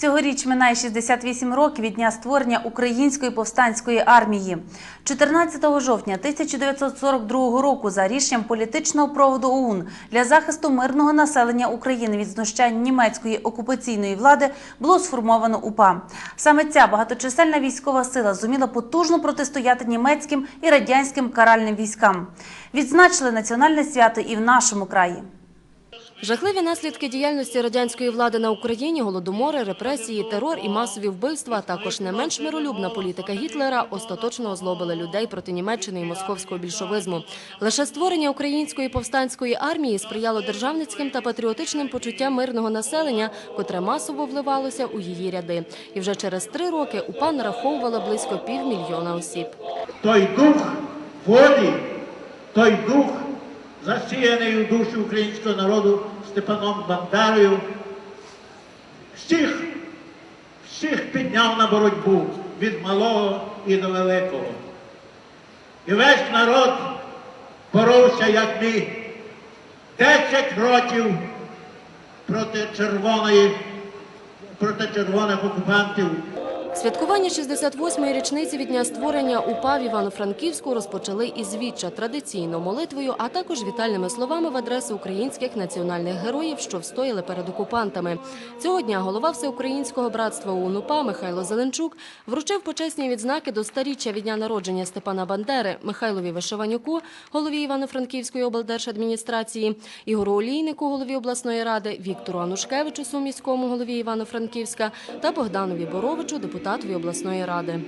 Цьогоріч минає 68 років від дня створення Української повстанської армії. 14 жовтня 1942 року за рішенням політичного проводу ОУН для захисту мирного населення України від знущань німецької окупаційної влади було сформовано УПА. Саме ця багаточисельна військова сила зуміла потужно протистояти німецьким і радянським каральним військам. Відзначили національне свято і в нашому краї. Жахливі наслідки діяльності радянської влади на Україні, голодомори, репресії, терор і масові вбивства, а також не менш миролюбна політика Гітлера остаточно озлобили людей проти Німеччини і московського більшовизму. Лише створення української повстанської армії сприяло державницьким та патріотичним почуттям мирного населення, котре масово вливалося у її ряди. І вже через три роки УПА нараховувала близько півмільйона осіб. той дух волі, той дух, засіяний у душі українського народу Степаном Бандерою, всіх, всіх підняв на боротьбу від малого і до великого. І весь народ боровся як міг. Десять років проти червоної, проти червоних окупантів. Святкування 68-ї річниці від дня створення УПА в Івано-Франківську розпочали із віччя традиційно молитвою, а також вітальними словами в адресу українських національних героїв, що встояли перед окупантами. Цього дня голова Всеукраїнського братства УНУПА Михайло Зеленчук вручив почесні відзнаки до старіччя від дня народження Степана Бандери Михайлові Вишиванюку, голові Івано-Франківської облдержадміністрації, Ігору Олійнику, голові обласної ради, Віктору Анушкевичу, суміському голові Івано-Франківська та Богданові Боровичу, депутатові обласної ради.